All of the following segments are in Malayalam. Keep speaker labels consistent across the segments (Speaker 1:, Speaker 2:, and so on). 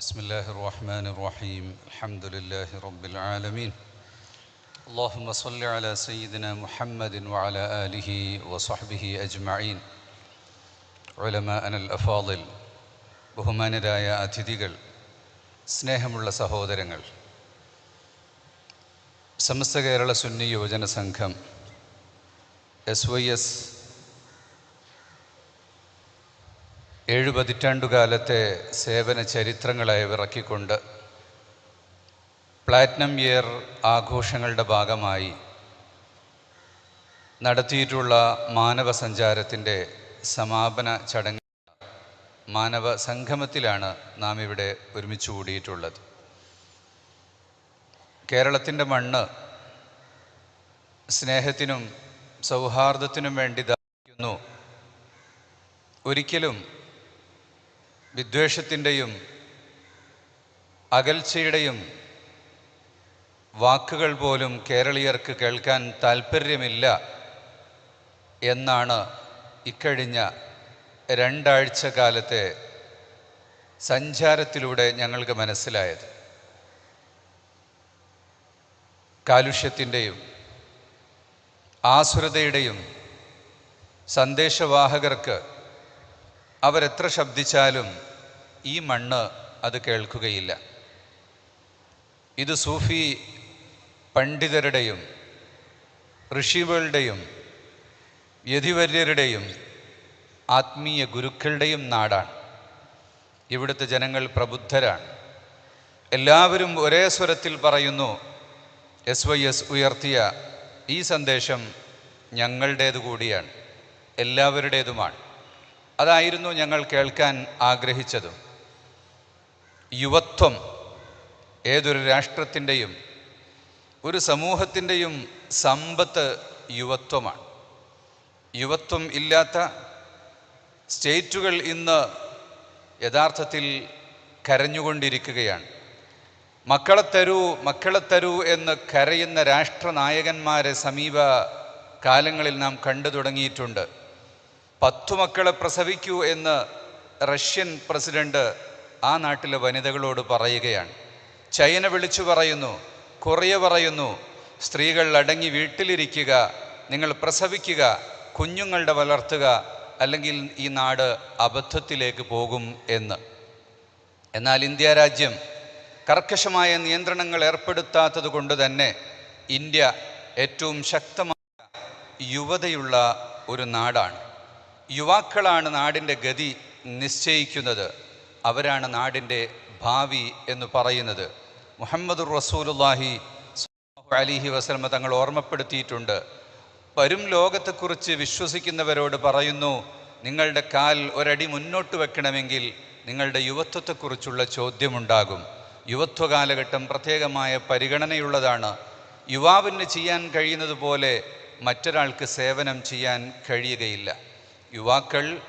Speaker 1: بسم الله الرحمن الرحيم الحمد لله رب العالمين اللهم صل على سيدنا محمد وعلى آله وصحبه أجمعين علماءنا الأفاضل ബഹുമാനരായ അതിഥികൾ സ്നേഹമുള്ള സഹോദരങ്ങൾ സമസ്ത കേരള സുന്നി യുവജന സംഘം എസ് വൈ എസ് ഏഴു പതിറ്റാണ്ടുകാലത്തെ സേവന ചരിത്രങ്ങളായി ഇറക്കിക്കൊണ്ട് പ്ലാറ്റിനം ഇയർ ആഘോഷങ്ങളുടെ ഭാഗമായി നടത്തിയിട്ടുള്ള മാനവ സഞ്ചാരത്തിന്റെ സമാപന ചടങ്ങ് മാനവ സംഗമത്തിലാണ് നാം ഇവിടെ ഒരുമിച്ച് കൂടിയിട്ടുള്ളത് കേരളത്തിന്റെ മണ്ണ് സ്നേഹത്തിനും സൗഹാർദ്ദത്തിനും വേണ്ടി ദാഹിക്കുന്നു. ഒരിക്കലും വിദ്വേഷത്തിന്റെയും അകൽച്ചയുടെയും വാക്കുകൾ പോലും കേരളീയർക്ക് കേൾക്കാൻ താല്പര്യമില്ല എന്നാണ് ഇക്കഴിഞ്ഞ രണ്ടാഴ്ച കാലത്തെ സഞ്ചാരത്തിലൂടെ ഞങ്ങൾക്ക് മനസ്സിലായത്. കാലുഷ്യത്തിന്റെയും ആസുരതയുടെയും സന്ദേശവാഹകർക്ക് അവരെത്ര ശബ്ദിച്ചാലും ഈ മണ്ണ് അത് കേൾക്കുകയില്ല. ഇത് സൂഫി പണ്ഡിതരുടെയും ഋഷികളുടെയും യതിവര്യരുടെയും ആത്മീയ ഗുരുക്കളുടെയും നാടാണ്. ഇവിടുത്തെ ജനങ്ങൾ പ്രബുദ്ധരാണ്. എല്ലാവരും ഒരേ സ്വരത്തിൽ പറയുന്നു എസ് വൈ എസ് ഉയർത്തിയ ഈ സന്ദേശം ഞങ്ങളുടേതു കൂടിയാണ് എല്ലാവരുടേതുമാണ്. അതായിരുന്നു ഞങ്ങൾ കേൾക്കാൻ ആഗ്രഹിച്ചതും. യുവത്വം ഏതൊരു രാഷ്ട്രത്തിന്റെയും ഒരു സമൂഹത്തിന്റെയും സമ്പത്ത് യുവത്വമാണ്. യുവത്വം ഇല്ലാത്ത സ്റ്റേറ്റുകൾ ഇന്ന് യഥാർത്ഥത്തിൽ കരഞ്ഞുകൊണ്ടിരിക്കുകയാണ്. മക്കളെ തരൂ മക്കളെ തരൂ എന്ന് കരയുന്ന രാഷ്ട്രനായകന്മാരെ സമീപ കാലങ്ങളിൽ നാം കണ്ടു തുടങ്ങിയിട്ടുണ്ട്. പത്തു മക്കളെ പ്രസവിക്കൂ എന്ന് റഷ്യൻ പ്രസിഡന്റ് ആ നാട്ടിലെ വനിതകളോട് പറയുകയാണ്. ചൈന വിളിച്ചു പറയുന്നു കൊറിയ പറയുന്നു സ്ത്രീകൾ അടങ്ങി വീട്ടിലിരിക്കുക നിങ്ങൾ പ്രസവിക്കുക കുഞ്ഞുങ്ങളുടെ വളർത്തുക അല്ലെങ്കിൽ ഈ നാട് അബദ്ധത്തിലേക്ക് പോകും എന്ന്. എന്നാൽ ഇന്ത്യ രാജ്യം കർക്കശമായ നിയന്ത്രണങ്ങൾ ഏർപ്പെടുത്താത്തത് കൊണ്ട് തന്നെ ഇന്ത്യ ഏറ്റവും ശക്തമായ യുവതയുള്ള ഒരു നാടാണ്. യുവാക്കളാണ് നാടിന്റെ ഗതി നിശ്ചയിക്കുന്നത്. അവരാണ് നാടിന്റെ ഭാവി എന്ന് പറയുന്നത്. മുഹമ്മദ് റസൂലുല്ലാഹി അലിഹി വസ്ലമ തങ്ങൾ ഓർമ്മപ്പെടുത്തിയിട്ടുണ്ട്. വരും ലോകത്തെക്കുറിച്ച് വിശ്വസിക്കുന്നവരോട് പറയുന്നു നിങ്ങളുടെ കാൽ ഒരടി മുന്നോട്ട് വെക്കണമെങ്കിൽ നിങ്ങളുടെ യുവത്വത്തെക്കുറിച്ചുള്ള ചോദ്യമുണ്ടാകും. യുവത്വ കാലഘട്ടം പ്രത്യേകമായ പരിഗണനയുള്ളതാണ്. യുവാവിന് ചെയ്യാൻ കഴിയുന്നത് പോലെ മറ്റൊരാൾക്ക് സേവനം ചെയ്യാൻ കഴിയുകയില്ല. യുവാക്കൾ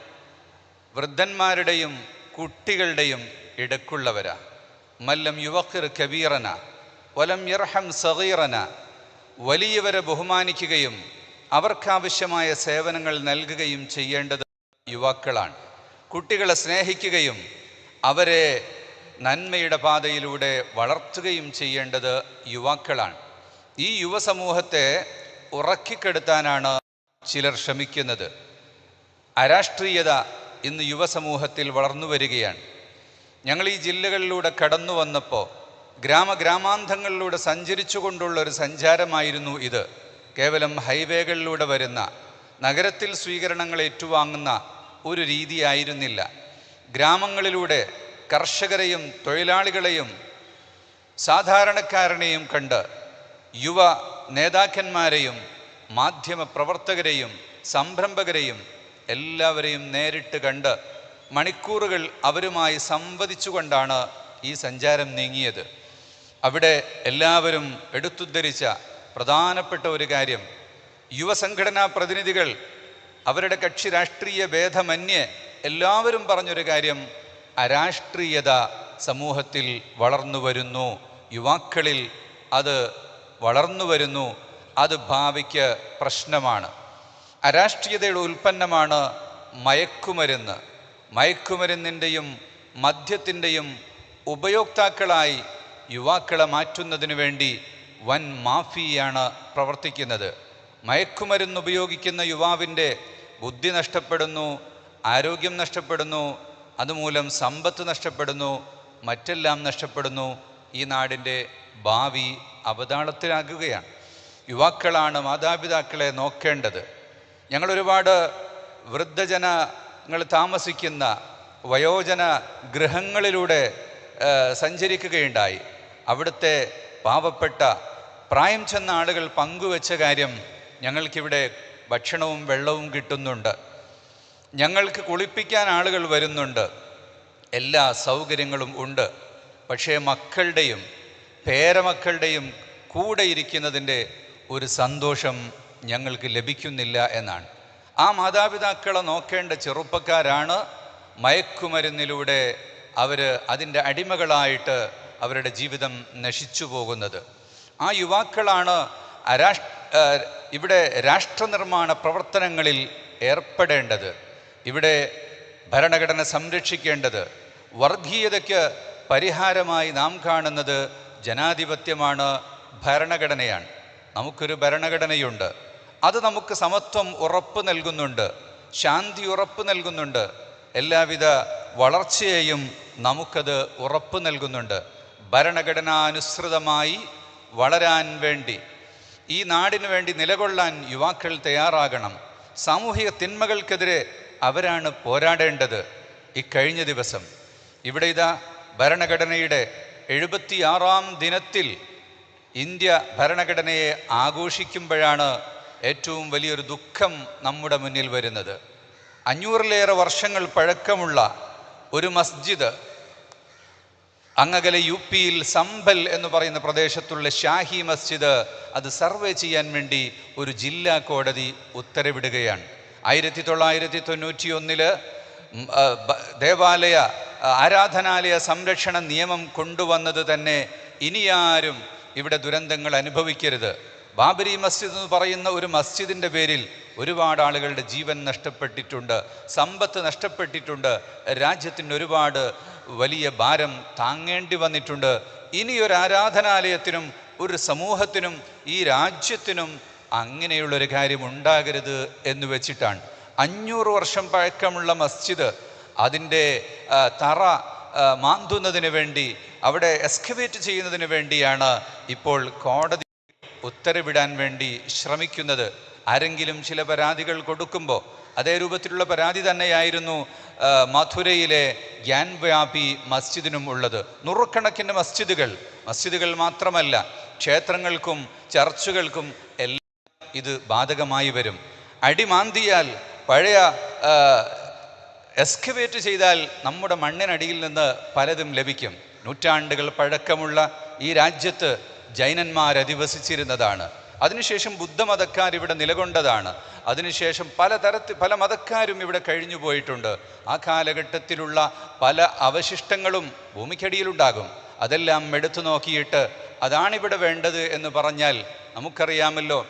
Speaker 1: വൃദ്ധന്മാരുടെയും കുട്ടികളുടെയും ഇടക്കുള്ളവരാ. മല്ലം യുവക്കിർ കബീറന വലം യർഹം സഹീറന വലിയവരെ ബഹുമാനിക്കുകയും അവർക്കാവശ്യമായ സേവനങ്ങൾ നൽകുകയും ചെയ്യേണ്ടത് യുവാക്കളാണ്. കുട്ടികളെ സ്നേഹിക്കുകയും അവരെ നന്മയുടെ പാതയിലൂടെ വളർത്തുകയും ചെയ്യേണ്ടത് യുവാക്കളാണ്. ഈ യുവസമൂഹത്തെ ഉറക്കിക്കെടുത്താനാണ് ചിലർ ശ്രമിക്കുന്നത്. അരാഷ്ട്രീയത ഇന്ന് യുവസമൂഹത്തിൽ വളർന്നു വരികയാണ്. ഞങ്ങൾ ഈ ജില്ലകളിലൂടെ കടന്നു വന്നപ്പോൾ ഗ്രാമഗ്രാമാന്തങ്ങളിലൂടെ സഞ്ചരിച്ചു കൊണ്ടുള്ള ഒരു സഞ്ചാരമായിരുന്നു ഇത്. കേവലം ഹൈവേകളിലൂടെ വരുന്ന നഗരത്തിൽ സ്വീകരണങ്ങൾ ഏറ്റുവാങ്ങുന്ന ഒരു രീതിയായിരുന്നില്ല. ഗ്രാമങ്ങളിലൂടെ കർഷകരെയും തൊഴിലാളികളെയും സാധാരണക്കാരനെയും കണ്ട് യുവ നേതാക്കന്മാരെയും മാധ്യമ പ്രവർത്തകരെയും സംരംഭകരെയും എല്ലാവരെയും നേരിട്ട് കണ്ട് മണിക്കൂറുകൾ അവരുമായി സംവദിച്ചുകൊണ്ടാണ് ഈ സഞ്ചാരം നീങ്ങിയത്. അവിടെ എല്ലാവരും എടുത്തുദ്ധരിച്ച പ്രധാനപ്പെട്ട ഒരു കാര്യം യുവസംഘടനാ പ്രതിനിധികൾ അവരുടെ കക്ഷി രാഷ്ട്രീയ ഭേദമന്യേ എല്ലാവരും പറഞ്ഞൊരു കാര്യം അരാഷ്ട്രീയത സമൂഹത്തിൽ വളർന്നു വരുന്നു. യുവാക്കളിൽ അത് വളർന്നു വരുന്നു. അത് ഭാവിക്ക് പ്രശ്നമാണ്. അരാഷ്ട്രീയതയുടെ ഉൽപ്പന്നമാണ് മയക്കുമരുന്ന്. മയക്കുമരുന്നിന്റെയും മദ്യത്തിന്റെയും ഉപയോക്താക്കളായി യുവാക്കളെ മാറ്റുന്നതിനു വേണ്ടി വൻ മാഫിയാണ് പ്രവർത്തിക്കുന്നത്. മയക്കുമരുന്ന് ഉപയോഗിക്കുന്ന യുവാവിന്റെ ബുദ്ധി നഷ്ടപ്പെടുന്നു ആരോഗ്യം നഷ്ടപ്പെടുന്നു അതുമൂലം സമ്പത്ത് നഷ്ടപ്പെടുന്നു മറ്റെല്ലാം നഷ്ടപ്പെടുന്നു. ഈ നാടിന്റെ ഭാവി അവതാളത്തിലാകുകയാണ് യുവാക്കളാണ് മാതാപിതാക്കളെ നോക്കേണ്ടത്. ഞങ്ങൾ ഒരുപാട് വൃദ്ധജനങ്ങൾ താമസിക്കുന്ന വയോജന ഗൃഹങ്ങളിലൂടെ സഞ്ചരിക്കുകയുണ്ടായി. അവിടുത്തെ പാവപ്പെട്ട പ്രായം ചെന്ന ആളുകൾ പങ്കുവെച്ച കാര്യം ഞങ്ങൾക്കിവിടെ ഭക്ഷണവും വെള്ളവും കിട്ടുന്നുണ്ട്. ഞങ്ങൾക്ക് കുളിപ്പിക്കാൻ ആളുകൾ വരുന്നുണ്ട്. എല്ലാ സൗകര്യങ്ങളും ഉണ്ട്. പക്ഷേ മക്കളുടെയും പേരമക്കളുടെയും കൂടെ ഇരിക്കുന്നതിന്റെ ഒരു സന്തോഷം ഞങ്ങൾക്ക് ലഭിക്കുന്നില്ല എന്നാണ്. ആ മാതാപിതാക്കളെ നോക്കേണ്ട ചെറുപ്പക്കാരാണ് മയക്കുമരുന്നിലൂടെ അവർ അതിന്റെ അടിമകളായിട്ട് അവരുടെ ജീവിതം നശിച്ചു പോകുന്നത്. ആ യുവാക്കളാണ് ഇവിടെ രാഷ്ട്രനിർമ്മാണ പ്രവർത്തനങ്ങളിൽ ഏർപ്പെടേണ്ടത്. ഇവിടെ ഭരണഘടന സംരക്ഷിക്കേണ്ടത്. വർഗീയതയ്ക്ക് പരിഹാരമായി നാം കാണുന്നത് ജനാധിപത്യമാണ് ഭരണഘടനയാണ്. നമുക്കൊരു ഭരണഘടനയുണ്ട്. അത് നമുക്ക് സമത്വം ഉറപ്പ് നൽകുന്നുണ്ട് ശാന്തി ഉറപ്പ് നൽകുന്നുണ്ട് എല്ലാവിധ വളർച്ചയെയും നമുക്കത് ഉറപ്പ് നൽകുന്നുണ്ട്. ഭരണഘടനാനുസൃതമായി വളരാൻ വേണ്ടി ഈ നാടിനു വേണ്ടി നിലകൊള്ളാൻ യുവാക്കൾ തയ്യാറാകണം. സാമൂഹിക തിന്മകൾക്കെതിരെ അവരാണ് പോരാടേണ്ടത് ഇക്കഴിഞ്ഞ ദിവസം. ഇവിടെ ഇതാ ഭരണഘടനയുടെ എഴുപത്തിയാറാം ദിനത്തിൽ ഇന്ത്യ ഭരണഘടനയെ ആഘോഷിക്കുമ്പോഴാണ് ഏറ്റവും വലിയൊരു ദുഃഖം നമ്മുടെ മുന്നിൽ വരുന്നത്. അഞ്ഞൂറിലേറെ വർഷങ്ങൾ പഴക്കമുള്ള ഒരു മസ്ജിദ് അങ്ങകലെ യു പിയിൽ സമ്പൽ എന്ന് പറയുന്ന പ്രദേശത്തുള്ള ഷാഹി മസ്ജിദ് അത് സർവേ ചെയ്യാൻ വേണ്ടി ഒരു ജില്ലാ കോടതി ഉത്തരവിടുകയാണ്. ആയിരത്തി തൊള്ളായിരത്തി തൊണ്ണൂറ്റി ഒന്നിൽ ദേവാലയ ആരാധനാലയ സംരക്ഷണ നിയമം കൊണ്ടുവന്നത് തന്നെ ഇനിയാരും ഇവിടെ ദുരന്തങ്ങൾ അനുഭവിക്കരുത്. ബാബരി മസ്ജിദ് എന്ന് പറയുന്ന ഒരു മസ്ജിദിന്റെ പേരിൽ ഒരുപാട് ആളുകളുടെ ജീവൻ നഷ്ടപ്പെട്ടിട്ടുണ്ട് സമ്പത്ത് നഷ്ടപ്പെട്ടിട്ടുണ്ട് രാജ്യത്തിന് ഒരുപാട് വലിയ ഭാരം താങ്ങേണ്ടി വന്നിട്ടുണ്ട്. ഇനി ഒരു ആരാധനാലയത്തിനും ഒരു സമൂഹത്തിനും ഈ രാജ്യത്തിനും അങ്ങനെയുള്ളൊരു കാര്യം ഉണ്ടാകരുത് എന്ന് വെച്ചിട്ടാണ്. അഞ്ഞൂറ് വർഷം പഴക്കമുള്ള മസ്ജിദ് അതിന്റെ തറ മാന്തുന്നതിന് വേണ്ടി അവിടെ എക്സ്കവേറ്റ് ചെയ്യുന്നതിന് വേണ്ടിയാണ് ഇപ്പോൾ കോടതി ഉത്തരവിടാൻ വേണ്ടി ശ്രമിക്കുന്നത്. ആരെങ്കിലും ചില പരാതികൾ കൊടുക്കുമ്പോൾ അതേ രൂപത്തിലുള്ള പരാതി തന്നെയായിരുന്നു മധുരയിലെ ഗ്യാൻവ്യാപി മസ്ജിദിനും ഉള്ളത്. നൂറുകണക്കിന് മസ്ജിദുകൾ. മസ്ജിദുകൾ മാത്രമല്ല ക്ഷേത്രങ്ങൾക്കും ചർച്ചുകൾക്കും എല്ലാം ഇത് ബാധകമായി വരും. അടിമാന്തിയാൽ പഴയ എസ്കവേറ്റ് ചെയ്താൽ നമ്മുടെ മണ്ണിനടിയിൽ നിന്ന് പലതും ലഭിക്കും. നൂറ്റാണ്ടുകൾ പഴക്കമുള്ള ഈ രാജ്യത്ത് ജൈനന്മാർ അധിവസിച്ചിരുന്നതാണ്. അതിനുശേഷം ബുദ്ധമതക്കാർ ഇവിടെ നിലകൊണ്ടതാണ്. അതിനുശേഷം പലതരത്തിൽ പല മതക്കാരും ഇവിടെ കഴിഞ്ഞു പോയിട്ടുണ്ട്. ആ കാലഘട്ടത്തിലുള്ള പല അവശിഷ്ടങ്ങളും ഭൂമിക്കടിയിലുണ്ടാകും. അതെല്ലാം എടുത്തു നോക്കിയിട്ട് അതാണിവിടെ വേണ്ടത് എന്ന് പറഞ്ഞാൽ നമുക്കറിയാമല്ലോ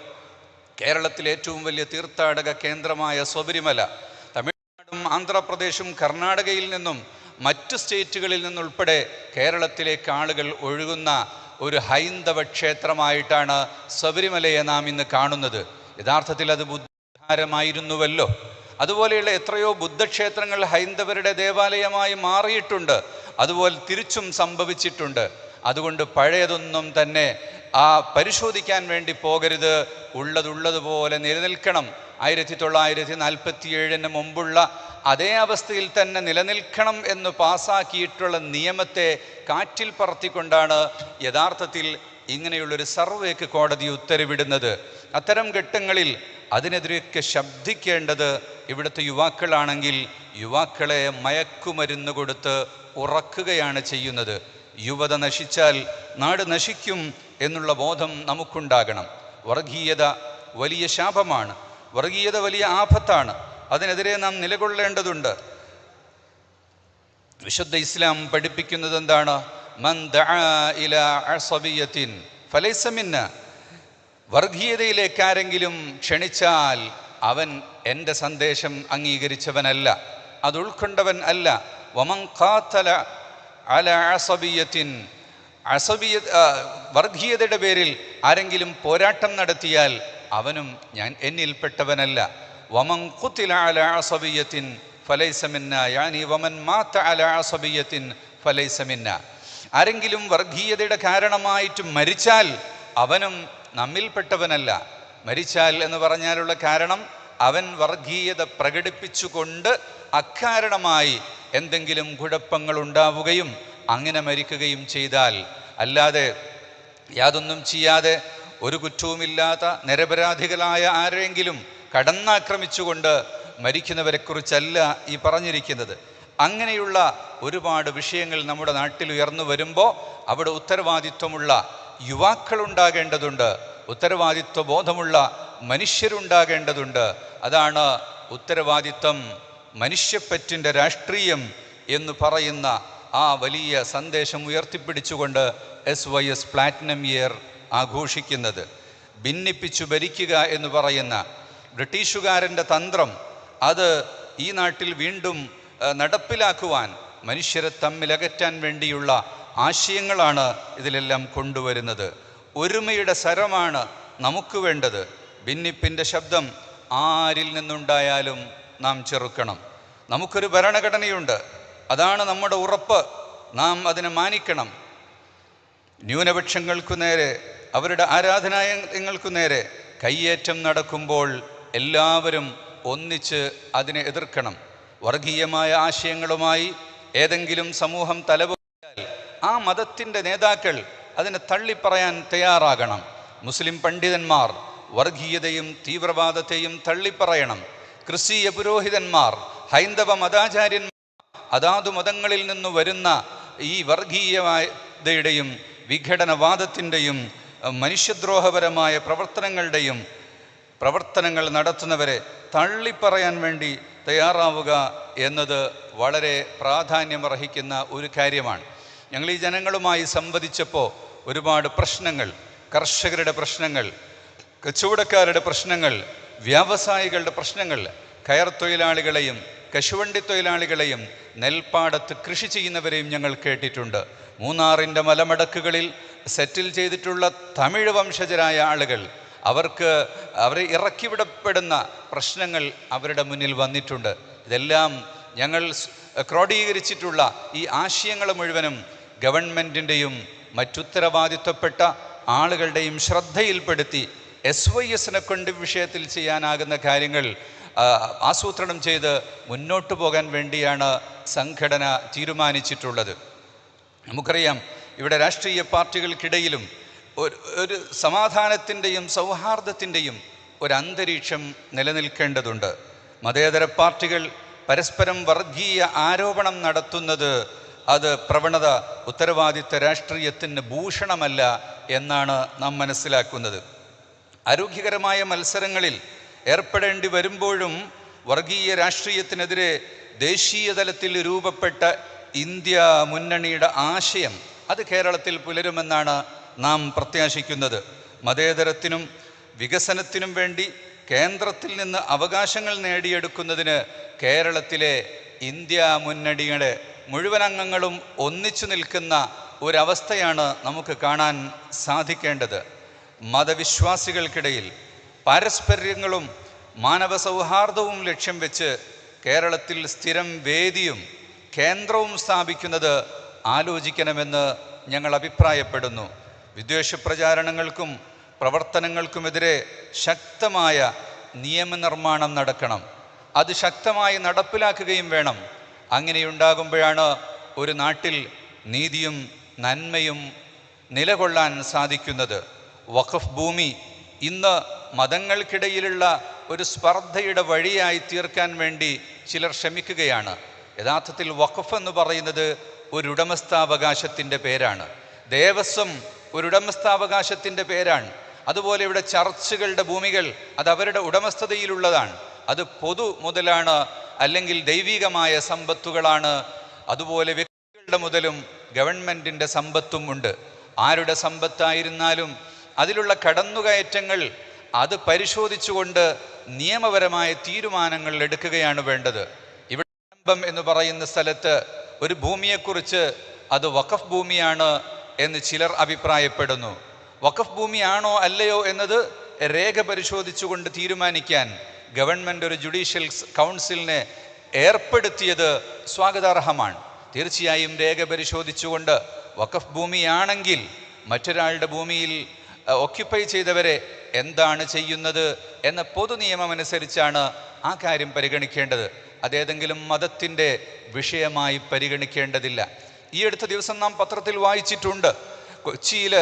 Speaker 1: കേരളത്തിലെ ഏറ്റവും വലിയ തീർത്ഥാടക കേന്ദ്രമായ ശബരിമല തമിഴ്നാടും ആന്ധ്രാപ്രദേശും കർണാടകയിൽ നിന്നും മറ്റു സ്റ്റേറ്റുകളിൽ നിന്നുൾപ്പെടെ കേരളത്തിലേക്ക് ആളുകൾ ഒഴുകുന്ന ഒരു ഹൈന്ദവ ക്ഷേത്രമായിട്ടാണ് ശബരിമലയെ നാം ഇന്ന് കാണുന്നത്. യഥാർത്ഥത്തിൽ അത് ബുദ്ധാരമായിരുന്നുവല്ലോ അതുപോലെയുള്ള എത്രയോ ബുദ്ധക്ഷേത്രങ്ങൾ ഹൈന്ദവരുടെ ദേവാലയമായി മാറിയിട്ടുണ്ട്. അതുപോലെ തിരിച്ചും സംഭവിച്ചിട്ടുണ്ട്. അതുകൊണ്ട് പഴയതൊന്നും തന്നെ ആ പരിശോധിക്കാൻ വേണ്ടി പോകരുത്. ഉള്ളതുള്ളതുപോലെ നിലനിൽക്കണം. ആയിരത്തി തൊള്ളായിരത്തി നാൽപ്പത്തി ഏഴിന് മുമ്പുള്ള അതേ അവസ്ഥയിൽ തന്നെ നിലനിൽക്കണം എന്ന് പാസാക്കിയിട്ടുള്ള നിയമത്തെ കാറ്റിൽ പറത്തിക്കൊണ്ടാണ് യഥാർത്ഥത്തിൽ ഇങ്ങനെയുള്ളൊരു സർവേക്ക് കോടതി ഉത്തരവിടുന്നത്. അത്തരം ഘട്ടങ്ങളിൽ അതിനെതിരെയൊക്കെ ശബ്ദിക്കേണ്ടത് ഇവിടുത്തെ യുവാക്കളാണെങ്കിൽ യുവാക്കളെ മയക്കുമരുന്ന് കൊടുത്ത് ഉറക്കുകയാണ് ചെയ്യുന്നത്. യുവത നശിച്ചാൽ നാട് നശിക്കും എന്നുള്ള ബോധം നമുക്കുണ്ടാകണം. വർഗീയത വലിയ ശാപമാണ്. വർഗീയത വലിയ ആപത്താണ്. അതിനെതിരെ നാം നിലകൊള്ളേണ്ടതുണ്ട്. വിശുദ്ധ ഇസ്ലാം പഠിപ്പിക്കുന്നത് എന്താണ് വർഗീയതയിലേക്ക് ആരെങ്കിലും ക്ഷണിച്ചാൽ അവൻ എന്റെ സന്ദേശം അംഗീകരിച്ചവനല്ല അത് ഉൾക്കൊണ്ടവൻ അല്ല. വമൻ ഖാത്തല അല അസബിയത്തിൻ അസബിയ വർഗീയതയുടെ പേരിൽ ആരെങ്കിലും പോരാട്ടം നടത്തിയാൽ അവനും ഞാൻ എന്നിൽപ്പെട്ടവനല്ല. വമൻ ഖുത്തില അല അസബിയത്തിൻ ഫലൈസ മിന്ന യാനി വമൻ മാത്ത അല അസബിയത്തിൻ ഫലൈസ മിന്ന. ആരെങ്കിലും വർഗീയതയുടെ കാരണമായിട്ട് മരിച്ചാൽ അവനും നമ്മിൽപ്പെട്ടവനല്ല. മരിച്ചാൽ എന്ന് പറഞ്ഞാലുള്ള കാരണം അവൻ വർഗീയത പ്രകടിപ്പിച്ചുകൊണ്ട് അക്കാരണമായി എന്തെങ്കിലും കുഴപ്പങ്ങൾ ഉണ്ടാവുകയും അങ്ങനെ മരിക്കുകയും ചെയ്താൽ. അല്ലാതെ യാതൊന്നും ചെയ്യാതെ ഒരു കുറ്റവുമില്ലാത്ത നിരപരാധികളായ ആരെങ്കിലും കടന്നാക്രമിച്ചുകൊണ്ട് മരിക്കുന്നവരെക്കുറിച്ചല്ല ഈ പറഞ്ഞിരിക്കുന്നത്. അങ്ങനെയുള്ള ഒരുപാട് വിഷയങ്ങൾ നമ്മുടെ നാട്ടിൽ ഉയർന്നു വരുമ്പോൾ അവിടെ ഉത്തരവാദിത്വമുള്ള യുവാക്കളുണ്ടാകേണ്ടതുണ്ട് ഉത്തരവാദിത്വ ബോധമുള്ള മനുഷ്യരുണ്ടാകേണ്ടതുണ്ട്. അതാണ് ഉത്തരവാദിത്വം മനുഷ്യപ്പറ്റിന്റെ രാഷ്ട്രീയം എന്ന് പറയുന്ന ആ വലിയ സന്ദേശം ഉയർത്തിപ്പിടിച്ചുകൊണ്ട് S Y S platinum year ആഘോഷിക്കുന്നത്. ഭിന്നിപ്പിച്ചു ഭരിക്കുക എന്ന് പറയുന്ന ബ്രിട്ടീഷുകാരന്റെ തന്ത്രം അത് ഈ നാട്ടിൽ വീണ്ടും നടപ്പിലാക്കുവാൻ മനുഷ്യരെ തമ്മിലകറ്റാൻ വേണ്ടിയുള്ള ആശയങ്ങളാണ് ഇതിലെല്ലാം കൊണ്ടുവരുന്നത്. ഒരുമയുടെ സരമാണ് നമുക്ക് വേണ്ടത്. ഭിന്നിപ്പിന്റെ ശബ്ദം ആരിൽ നിന്നുണ്ടായാലും നാം ചെറുക്കണം. നമുക്കൊരു ഭരണഘടനയുണ്ട്. അതാണ് നമ്മുടെ ഉറപ്പ്. നാം അതിനെ മാനിക്കണം. ന്യൂനപക്ഷങ്ങൾക്കു നേരെ അവരുടെ ആരാധനാലയങ്ങൾക്കു നേരെ കയ്യേറ്റം നടക്കുമ്പോൾ എല്ലാവരും ഒന്നിച്ച് അതിനെ എതിർക്കണം. വർഗീയമായ ആശയങ്ങളുമായി ഏതെങ്കിലും സമൂഹം തലപൊക്കിയാൽ ആ മതത്തിന്റെ നേതാക്കൾ അതിനെ തള്ളിപ്പറയാൻ തയ്യാറാകണം. മുസ്ലിം പണ്ഡിതന്മാർ വർഗീയതയും തീവ്രവാദത്തെയും തള്ളിപ്പറയണം. ക്രിസ്തീയ പുരോഹിതന്മാർ ഹൈന്ദവ മതാചാര്യന്മാർ അതാതു മതങ്ങളിൽ നിന്ന് വരുന്ന ഈ വർഗീയതയുടെയും വിഘടനവാദത്തിന്റെയും മനുഷ്യദ്രോഹപരമായ പ്രവർത്തനങ്ങളുടെയും പ്രവർത്തനങ്ങൾ നടത്തുന്നവരെ തള്ളിപ്പറയാൻ വേണ്ടി തയ്യാറാവുക എന്നത് വളരെ പ്രാധാന്യമർഹിക്കുന്ന ഒരു കാര്യമാണ്. ഞങ്ങൾ ഈ ജനങ്ങളുമായി സംവദിച്ചപ്പോൾ ഒരുപാട് പ്രശ്നങ്ങൾ കർഷകരുടെ പ്രശ്നങ്ങൾ കച്ചവടക്കാരുടെ പ്രശ്നങ്ങൾ വ്യാവസായികളുടെ പ്രശ്നങ്ങൾ കയർ തൊഴിലാളികളെയും കശുവണ്ടി തൊഴിലാളികളെയും നെൽപ്പാടത്ത് കൃഷി ചെയ്യുന്നവരെയും ഞങ്ങൾ കേട്ടിട്ടുണ്ട്. മൂന്നാറിന്റെ മലമടക്കുകളിൽ സെറ്റിൽ ചെയ്തിട്ടുള്ള തമിഴ് വംശജരായ ആളുകൾ അവർക്ക് അവരെ ഇറക്കിവിടപ്പെടുന്ന പ്രശ്നങ്ങൾ അവരുടെ മുന്നിൽ വന്നിട്ടുണ്ട്. ഇതെല്ലാം ഞങ്ങൾ ക്രോഡീകരിച്ചിട്ടുള്ള ഈ ആശയങ്ങൾ മുഴുവനും ഗവൺമെന്റിന്റെയും മറ്റുത്തരവാദിത്വപ്പെട്ട ആളുകളുടെയും ശ്രദ്ധയിൽപ്പെടുത്തി എസ് വൈ എസിനെ കൊണ്ട് വിഷയത്തിൽ ചെയ്യാനാകുന്ന കാര്യങ്ങൾ ആസൂത്രണം ചെയ്ത് മുന്നോട്ട് പോകാൻ വേണ്ടിയാണ് സംഘടന തീരുമാനിച്ചിട്ടുള്ളത്. നമുക്കറിയാം ഇവിടെ രാഷ്ട്രീയ പാർട്ടികൾക്കിടയിലും ഒരു സമാധാനത്തിന്റെയും സൗഹാർദ്ദത്തിന്റെയും ഒരു അന്തരീക്ഷം നിലനിൽക്കേണ്ടതുണ്ട്. മതേതര പാർട്ടികൾ പരസ്പരം വർഗീയ ആരോപണം നടത്തുന്നത് അത് പ്രവണത ഉത്തരവാദിത്ത രാഷ്ട്രീയത്തിന് ഭൂഷണമല്ല എന്നാണ് നാം മനസ്സിലാക്കുന്നത്. ആരോഗ്യകരമായ മത്സരങ്ങളിൽ ഏർപ്പെടേണ്ടി വരുമ്പോഴും വർഗീയ രാഷ്ട്രീയത്തിനെതിരെ ദേശീയ തലത്തിൽ രൂപപ്പെട്ട ഇന്ത്യ മുന്നണിയുടെ ആശയം അത് കേരളത്തിൽ പുലരുമെന്നാണ് നാം പ്രത്യാശിക്കുന്നത് മതേതരത്തിനും വികസനത്തിനും വേണ്ടി കേന്ദ്രത്തിൽ നിന്ന് അവകാശങ്ങൾ നേടിയെടുക്കുന്നതിന് കേരളത്തിലെ ഇന്ത്യ മുന്നണിയുടെ മുഴുവൻ അംഗങ്ങളും ഒന്നിച്ചു നിൽക്കുന്ന ഒരവസ്ഥയാണ് നമുക്ക് കാണാൻ സാധിക്കേണ്ടത്. മതവിശ്വാസികൾക്കിടയിൽ പാരസ്പര്യങ്ങളും മാനവ സൗഹാർദ്ദവും ലക്ഷ്യം വെച്ച് കേരളത്തിൽ സ്ഥിരം വേദിയും കേന്ദ്രവും സ്ഥാപിക്കുന്നത് ആലോചിക്കണമെന്ന് ഞങ്ങൾ അഭിപ്രായപ്പെടുന്നു. വിദ്വേഷ പ്രചാരണങ്ങൾക്കും പ്രവർത്തനങ്ങൾക്കുമെതിരെ ശക്തമായ നിയമനിർമ്മാണം നടക്കണം. അത് ശക്തമായി നടപ്പിലാക്കുകയും വേണം. അങ്ങനെയുണ്ടാകുമ്പോഴാണ് ഒരു നാട്ടിൽ നീതിയും നന്മയും നിലകൊള്ളാൻ സാധിക്കുന്നത്. വഖഫ് ഭൂമി ഇന്ന് മതങ്ങൾക്കിടയിലുള്ള ഒരു സ്പർദ്ധയുടെ വഴിയായി തീർക്കാൻ വേണ്ടി ചിലർ ശ്രമിക്കുകയാണ്. യഥാർത്ഥത്തിൽ വഖഫ് എന്ന് പറയുന്നത് ഒരു ഉടമസ്ഥാവകാശത്തിന്റെ പേരാണ്. ദേവസ്വം ഒരു ഉടമസ്ഥാവകാശത്തിന്റെ പേരാണ്. അതുപോലെ ഇവിടെ ചർച്ചുകളുടെ ഭൂമികൾ അത് അവരുടെ ഉടമസ്ഥതയിലുള്ളതാണ്. അത് പൊതു മുതലാണ് അല്ലെങ്കിൽ ദൈവികമായ സമ്പത്തുകളാണ്. അതുപോലെ വ്യക്തികളുടെ മുതലും ഗവൺമെന്റിന്റെ സമ്പത്തും ഉണ്ട്. ആരുടെ സമ്പത്തായിരുന്നാലും അതിലുള്ള കടന്നുകയറ്റങ്ങൾ അത് പരിശോധിച്ചുകൊണ്ട് നിയമപരമായ തീരുമാനങ്ങൾ എടുക്കുകയാണ് വേണ്ടത്. ഇവിടെ എന്ന് പറയുന്ന സ്ഥലത്ത് ഒരു ഭൂമിയെക്കുറിച്ച് അത് വഖഫ് ഭൂമിയാണ്. എന്ന് ചിലർ അഭിപ്രായപ്പെടുന്നു. വഖഫ് ഭൂമിയാണോ അല്ലയോ എന്നത് രേഖ പരിശോധിച്ചുകൊണ്ട് തീരുമാനിക്കാൻ ഗവൺമെന്റ് ഒരു ജുഡീഷ്യൽ കൗൺസിലിനെ ഏർപ്പെടുത്തിയത് സ്വാഗതാർഹമാണ്. തീർച്ചയായും രേഖ പരിശോധിച്ചുകൊണ്ട് വഖഫ് ഭൂമിയാണെങ്കിൽ മറ്റൊരാളുടെ ഭൂമിയിൽ ഒക്യുപ്പൈ ചെയ്തവരെ എന്താണ് ചെയ്യുന്നത് എന്ന പൊതു നിയമമനുസരിച്ചാണ് ആ കാര്യം പരിഗണിക്കേണ്ടത്. അതേതെങ്കിലും മതത്തിന്റെ വിഷയമായി പരിഗണിക്കേണ്ടതില്ല. ഈ അടുത്ത ദിവസം നാം പത്രത്തിൽ വായിച്ചിട്ടുണ്ട്. കൊച്ചിയിൽ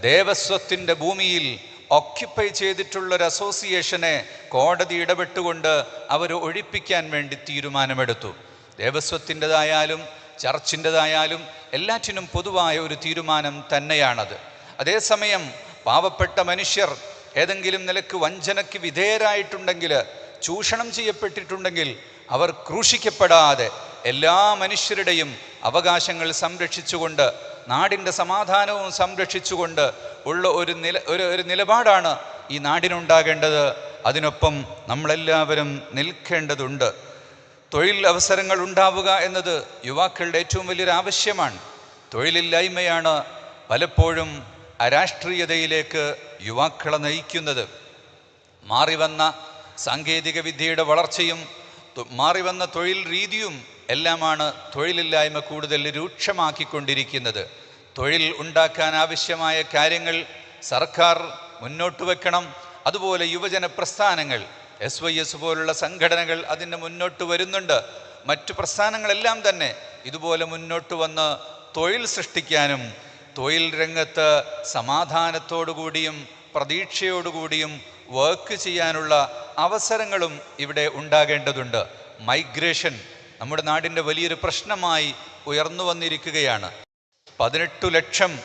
Speaker 1: ദേവസ്വത്തിന്റെ ഭൂമിയിൽ ഓക്യുപ്പൈ ചെയ്തിട്ടുള്ള ഒരു അസോസിയേഷനെ കോടതി ഇടപെട്ടുകൊണ്ട് അവർ ഒഴിപ്പിക്കാൻ വേണ്ടി തീരുമാനമെടുത്തു. ദേവസ്വത്തിന്റെതായാലും ചർച്ചിന്റെതായാലും എല്ലാറ്റിനും പൊതുവായ ഒരു തീരുമാനം തന്നെയാണത്. അതേസമയം പാവപ്പെട്ട മനുഷ്യർ ഏതെങ്കിലും നിലയ്ക്ക് വഞ്ചനയ്ക്ക് വിധേയരായിട്ടുണ്ടെങ്കിൽ ചൂഷണം ചെയ്യപ്പെട്ടിട്ടുണ്ടെങ്കിൽ അവർ ക്രൂശിക്കപ്പെടാതെ എല്ലാ മനുഷ്യരുടെയും അവകാശങ്ങൾ സംരക്ഷിച്ചുകൊണ്ട് നാടിന്റെ സമാധാനവും സംരക്ഷിച്ചുകൊണ്ട് ഉള്ള ഒരു നില ഒരു ഒരു നിലപാടാണ് ഈ നാടിനുണ്ടാകേണ്ടത്. അതിനൊപ്പം നമ്മളെല്ലാവരും നിൽക്കേണ്ടതുണ്ട്. തൊഴിൽ അവസരങ്ങൾ ഉണ്ടാവുക എന്നത് യുവാക്കളുടെ ഏറ്റവും വലിയൊരു ആവശ്യമാണ്. തൊഴിലില്ലായ്മയാണ് പലപ്പോഴും അരാഷ്ട്രീയതയിലേക്ക് യുവാക്കളെ നയിക്കുന്നത്. മാറിവന്ന സാങ്കേതിക വിദ്യയുടെ വളർച്ചയും മാറിവന്ന തൊഴിൽ രീതിയും എല്ലാമാണ് തൊഴിലില്ലായ്മ കൂടുതൽ രൂക്ഷമാക്കിക്കൊണ്ടിരിക്കുന്നത്. തൊഴിൽ ഉണ്ടാക്കാൻ ആവശ്യമായ കാര്യങ്ങൾ സർക്കാർ മുന്നോട്ട് വെക്കണം. അതുപോലെ യുവജന പ്രസ്ഥാനങ്ങൾ എസ് വൈ എസ് പോലുള്ള സംഘടനകൾ അതിന് മുന്നോട്ട് വരുന്നുണ്ട്. മറ്റു പ്രസ്ഥാനങ്ങളെല്ലാം തന്നെ ഇതുപോലെ മുന്നോട്ട് വന്ന് തൊഴിൽ സൃഷ്ടിക്കാനും തൊഴിൽ രംഗത്ത് സമാധാനത്തോടുകൂടിയും പ്രതീക്ഷയോടുകൂടിയും വർക്ക് ചെയ്യാനുള്ള അവസരങ്ങളും ഇവിടെ ഉണ്ടാകേണ്ടതുണ്ട്. മൈഗ്രേഷൻ നമ്മുടെ നാടിന്റെ വലിയൊരു പ്രശ്നമായി ഉയർന്നു വന്നിരിക്കുകയാണ്. പതിനെട്ടു ലക്ഷം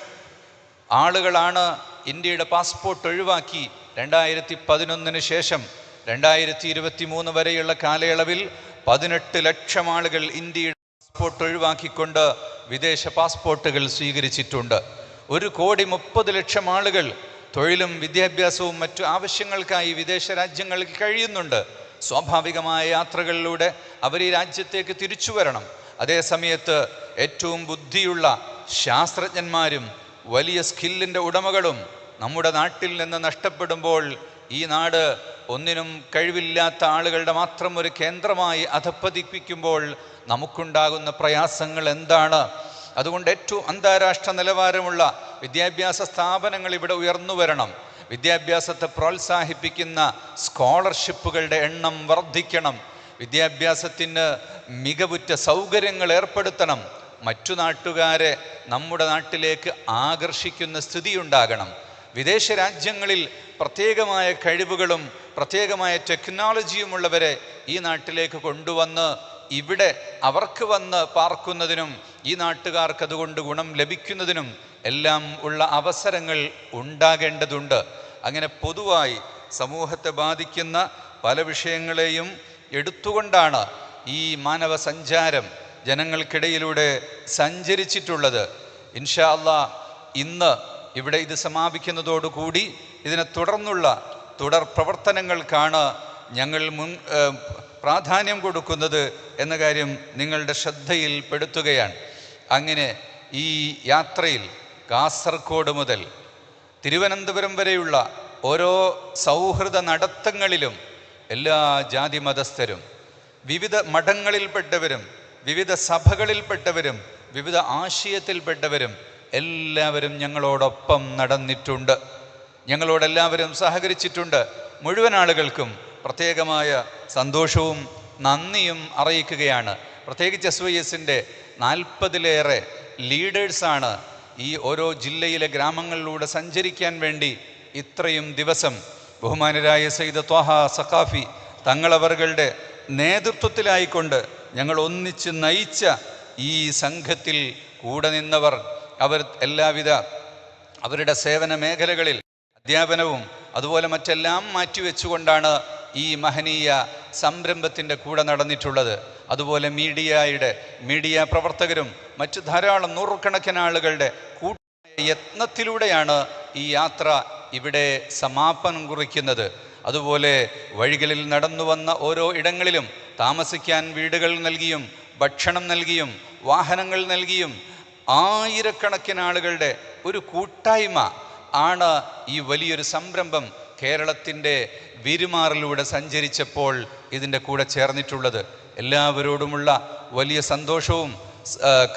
Speaker 1: ആളുകളാണ് ഇന്ത്യയുടെ പാസ്പോർട്ട് ഒഴിവാക്കി രണ്ടായിരത്തി പതിനൊന്നിന് ശേഷം രണ്ടായിരത്തി ഇരുപത്തി മൂന്ന് വരെയുള്ള കാലയളവിൽ പതിനെട്ട് ലക്ഷം ആളുകൾ ഇന്ത്യയുടെ പാസ്പോർട്ട് ഒഴിവാക്കിക്കൊണ്ട് വിദേശ പാസ്പോർട്ടുകൾ സ്വീകരിച്ചിട്ടുണ്ട്. ഒരു കോടി മുപ്പത് ലക്ഷം ആളുകൾ തൊഴിലും വിദ്യാഭ്യാസവും മറ്റു ആവശ്യങ്ങൾക്കായി വിദേശ രാജ്യങ്ങളിൽ കഴിയുന്നുണ്ട്. സ്വാഭാവികമായ യാത്രകളിലൂടെ അവർ ഈ രാജ്യത്തേക്ക് തിരിച്ചു വരണം. അതേസമയത്ത് ഏറ്റവും ബുദ്ധിയുള്ള ശാസ്ത്രജ്ഞന്മാരും വലിയ സ്കില്ലിന്റെ ഉടമകളും നമ്മുടെ നാട്ടിൽ നിന്ന് നഷ്ടപ്പെടുമ്പോൾ ഈ നാട് ഒന്നിനും കഴിവില്ലാത്ത ആളുകളുടെ മാത്രം ഒരു കേന്ദ്രമായി അധപ്പതിപ്പിക്കുമ്പോൾ നമുക്കുണ്ടാകുന്ന പ്രയാസങ്ങൾ എന്താണ്? അതുകൊണ്ട് ഏറ്റവും അന്താരാഷ്ട്ര നിലവാരമുള്ള വിദ്യാഭ്യാസ സ്ഥാപനങ്ങൾ ഇവിടെ ഉയർന്നു വരണം. വിദ്യാഭ്യാസത്തെ പ്രോത്സാഹിപ്പിക്കുന്ന സ്കോളർഷിപ്പുകളുടെ എണ്ണം വർദ്ധിക്കണം. വിദ്യാഭ്യാസത്തിന് മികവുറ്റ സൗകര്യങ്ങൾ ഏർപ്പെടുത്തണം. മറ്റു നാട്ടുകാരെ നമ്മുടെ നാട്ടിലേക്ക് ആകർഷിക്കുന്ന സ്ഥിതിയുണ്ടാകണം. വിദേശ രാജ്യങ്ങളിൽ പ്രത്യേകമായ കഴിവുകളും പ്രത്യേകമായ ടെക്നോളജിയുമുള്ളവരെ ഈ നാട്ടിലേക്ക് കൊണ്ടുവന്ന് ഇവിടെ അവർക്ക് വന്ന് പാർക്കുന്നതിനും ഈ നാട്ടുകാർക്ക് അതുകൊണ്ട് ഗുണം ലഭിക്കുന്നതിനും എല്ലാം ഉള്ള അവസരങ്ങൾ ഉണ്ടാകേണ്ടതുണ്ട്. അങ്ങനെ പൊതുവായി സമൂഹത്തെ ബാധിക്കുന്ന പല വിഷയങ്ങളെയും എടുത്തുകൊണ്ടാണ് ഈ മാനവ സഞ്ചാരം ജനങ്ങൾക്കിടയിലൂടെ സഞ്ചരിച്ചിട്ടുള്ളത്. ഇൻഷാ അള്ളാ ഇന്ന് ഇവിടെ ഇത് സമാപിക്കുന്നതോടുകൂടി ഇതിനെ തുടർന്നുള്ള തുടർ പ്രവർത്തനങ്ങൾക്കാണ് ഞങ്ങൾ മുൻ പ്രാധാന്യം കൊടുക്കുന്നത് എന്ന കാര്യം നിങ്ങളുടെ ശ്രദ്ധയിൽപ്പെടുത്തുകയാണ്. അങ്ങനെ ഈ യാത്രയിൽ കാസർഗോഡ് മുതൽ തിരുവനന്തപുരം വരെയുള്ള ഓരോ സൗഹൃദ നടത്തങ്ങളിലും എല്ലാ ജാതി മതസ്ഥരും വിവിധ മഠങ്ങളിൽപ്പെട്ടവരും വിവിധ സഭകളിൽപ്പെട്ടവരും വിവിധ ആശയത്തിൽപ്പെട്ടവരും എല്ലാവരും ഞങ്ങളോടൊപ്പം നടന്നിട്ടുണ്ട്. ഞങ്ങളോടെല്ലാവരും സഹകരിച്ചിട്ടുണ്ട്. മുഴുവൻ ആളുകൾക്കും പ്രത്യേകമായ സന്തോഷവും നന്ദിയും അറിയിക്കുകയാണ്. പ്രത്യേകിച്ച് എസ് വൈ എസിന്റെ നാൽപ്പതിലേറെ ലീഡേഴ്സാണ് ഈ ഓരോ ജില്ലയിലെ ഗ്രാമങ്ങളിലൂടെ സഞ്ചരിക്കാൻ വേണ്ടി ഇത്രയും ദിവസം ബഹുമാനരായ സയ്യിദ് ത്വാഹ സഖാഫി തങ്ങളവറുകളുടെ നേതൃത്വത്തിലായിക്കൊണ്ട് ഞങ്ങൾ ഒന്നിച്ച് നയിച്ച ഈ സംഘത്തിൽ കൂടെ നിന്നവർ അവർ എല്ലാവിധ അവരുടെ സേവന മേഖലകളിൽ അധ്യാപനവും അതുപോലെ മറ്റെല്ലാം മാറ്റിവെച്ചുകൊണ്ടാണ് ഈ മഹനീയ സംരംഭത്തിന്റെ കൂടെ നടന്നിട്ടുള്ളത്. അതുപോലെ മീഡിയയുടെ മീഡിയ പ്രവർത്തകരും മറ്റു ധാരാളം നൂറുകണക്കിന് ആളുകളുടെ യത്നത്തിലൂടെയാണ് ഈ യാത്ര ഇവിടെ സമാപനം കുറിക്കുന്നത്. അതുപോലെ വഴികളിൽ നടന്നു വന്ന ഓരോ ഇടങ്ങളിലും താമസിക്കാൻ വീടുകൾ നൽകിയും ഭക്ഷണം നൽകിയും വാഹനങ്ങൾ നൽകിയും ആയിരക്കണക്കിന് ആളുകളുടെ ഒരു കൂട്ടായ്മ ആണ് ഈ വലിയൊരു സംരംഭം കേരളത്തിന്റെ വിരുമാറിലൂടെ സഞ്ചരിച്ചപ്പോൾ ഇതിന്റെ കൂടെ ചേർന്നിട്ടുള്ളത്. എല്ലാവരോടുമുള്ള വലിയ സന്തോഷവും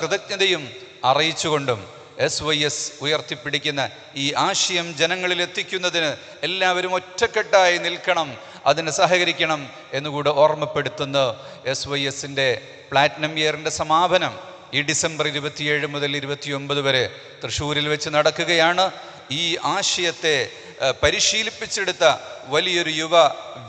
Speaker 1: കൃതജ്ഞതയും അറിയിച്ചുകൊണ്ടും എസ് വൈ എസ് ഉയർത്തിപ്പിടിക്കുന്ന ഈ ആശയം ജനങ്ങളിൽ എത്തിക്കുന്നതിന് എല്ലാവരും ഒറ്റക്കെട്ടായി നിൽക്കണം അതിന് സഹകരിക്കണം എന്നുകൂടെ ഓർമ്മപ്പെടുത്തുന്ന എസ് വൈ എസിന്റെ പ്ലാറ്റിനം ഇയറിന്റെ സമാപനം ഈ ഡിസംബർ ഇരുപത്തിയേഴ് മുതൽ ഇരുപത്തിയൊമ്പത് വരെ തൃശ്ശൂരിൽ വെച്ച് നടക്കുകയാണ്. ഈ ആശയത്തെ പരിശീലിപ്പിച്ചെടുത്ത വലിയൊരു യുവ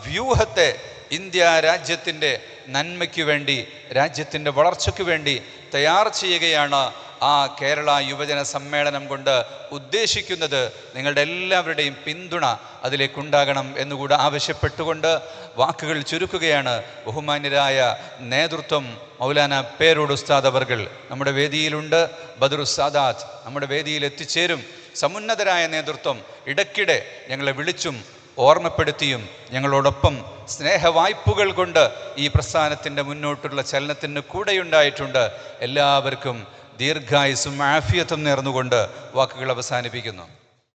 Speaker 1: വ്യൂഹത്തെ ഇന്ത്യ രാജ്യത്തിന്റെ നന്മയ്ക്ക് വേണ്ടി രാജ്യത്തിന്റെ വളർച്ചയ്ക്ക് വേണ്ടി തയ്യാർ ചെയ്യുകയാണ് ആ കേരള യുവജന സമ്മേളനം കൊണ്ട് ഉദ്ദേശിക്കുന്നത്. നിങ്ങളുടെ എല്ലാവരുടെയും പിന്തുണ അതിലേക്കുണ്ടാകണം എന്നുകൂടെ ആവശ്യപ്പെട്ടുകൊണ്ട് വാക്കുകൾ ചുരുക്കുകയാണ്. ബഹുമാന്യരായ നേതൃത്വം മൗലാന പേരോട് ഉസ്താദ് അവർകൾ നമ്മുടെ വേദിയിലുണ്ട്. ബദർ സാദാത്ത് നമ്മുടെ വേദിയിൽ എത്തിച്ചേരും. സമുന്നതരായ നേതൃത്വം ഇടയ്ക്കിടെ ഞങ്ങളെ വിളിച്ചും ഓർമ്മപ്പെടുത്തിയും ഞങ്ങളോടൊപ്പം സ്നേഹവായ്പകൾ കൊണ്ട് ഈ പ്രസ്ഥാനത്തിന്റെ മുന്നോട്ടുള്ള ചലനത്തിന് കൂടെയുണ്ടായിട്ടുണ്ട്. എല്ലാവർക്കും ദീർഘായുസും ആഫിയത്തും നേർന്നുകൊണ്ട് വാക്കുകൾ അവസാനിപ്പിക്കുന്നു.